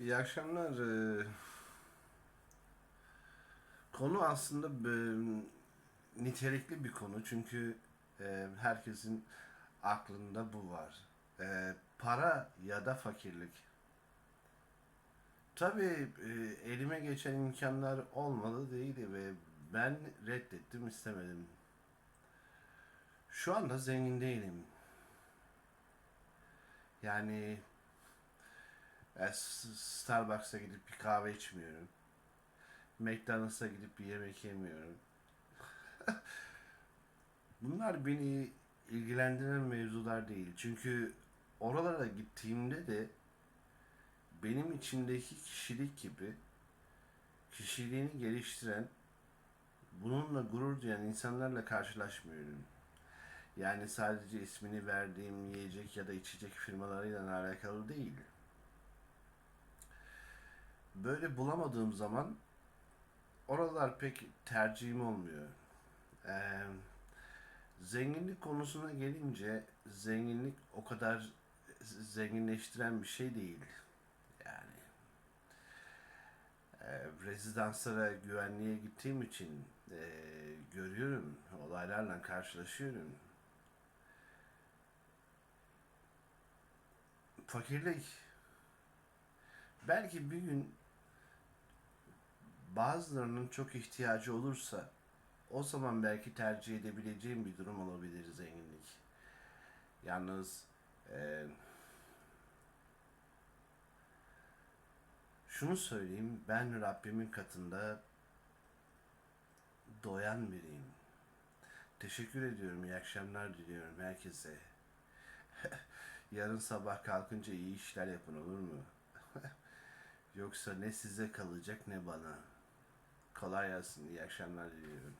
İyi akşamlar. Ee, Konu aslında e, nitelikli bir konu çünkü e, herkesin aklında bu var. E, Para ya da fakirlik. Tabii e, elime geçen imkanlar olmadı değildi ve ben reddettim istemedim. Şu anda zengin değilim. Yani Starbucks'a gidip bir kahve içmiyorum. McDonald's'a gidip bir yemek yemiyorum. Bunlar beni ilgilendiren mevzular değil. Çünkü oralara gittiğimde de benim içimdeki kişilik gibi kişiliğini geliştiren, bununla gurur duyan insanlarla karşılaşmıyorum. Yani sadece ismini verdiğim yiyecek ya da içecek firmalarıyla alakalı değil. Böyle bulamadığım zaman oralar pek tercihim olmuyor. Ee, zenginlik konusuna gelince zenginlik o kadar zenginleştiren bir şey değil. Yani e, rezidanslara güvenliğe gittiğim için e, görüyorum, olaylarla karşılaşıyorum. Fakirlik belki bir gün bazılarının çok ihtiyacı olursa o zaman belki tercih edebileceğim bir durum olabilir zenginlik. Yalnız e, şunu söyleyeyim ben Rabbimin katında doyan biriyim. Teşekkür ediyorum. iyi akşamlar diliyorum herkese. Yarın sabah kalkınca iyi işler yapın olur mu? Yoksa ne size kalacak ne bana. Kolay gelsin. iyi akşamlar diliyorum.